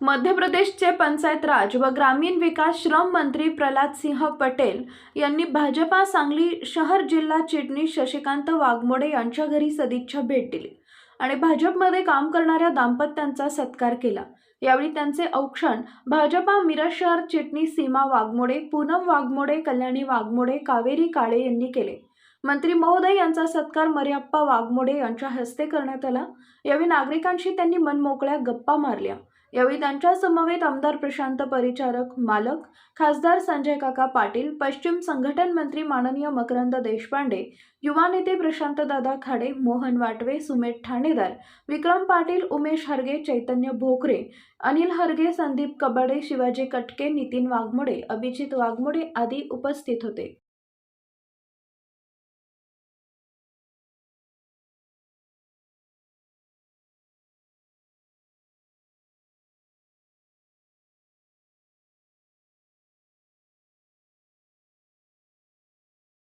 मध्य प्रदेशचे पंचायत राज व ग्रामीण विकास श्रम मंत्री प्रल्हाद सिंह पटेल यांनी भाजपा सांगली शहर जिल्हा चिटणीस शशिकांत वाघमोडे यांच्या घरी सदिच्छा भेट दिली आणि भाजपमध्ये काम करणाऱ्या दाम्पत्यांचा सत्कार केला. यावेळी त्यांचे औक्षण भाजपा मिरज शहर चिटणीस सीमा वाघमोडे पूनम वाघमोडे कल्याणी वाघमोडे कावेरी काळे यांनी केले. मंत्री महोदय यांचा सत्कार मरियप्पा वाघमोडे यांच्या हस्ते करण्यात आला. यावेळी नागरिकांशी त्यांनी मनमोकळ्या गप्पा मारल्या. यावेळी त्यांच्या समवेत आमदार प्रशांत परिचारक मालक खासदार संजय काका पाटील पश्चिम संघटन मंत्री माननीय मकरंद देशपांडे युवा नेते प्रशांत दादा खाडे मोहन वाटवे सुमेध ठाणेदार विक्रम पाटील उमेश हरगे चैतन्य भोकरे अनिल हरगे संदीप कबाडे शिवाजी कटके नितीन वाघमोडे अभिजित वाघमोडे आदी उपस्थित होते.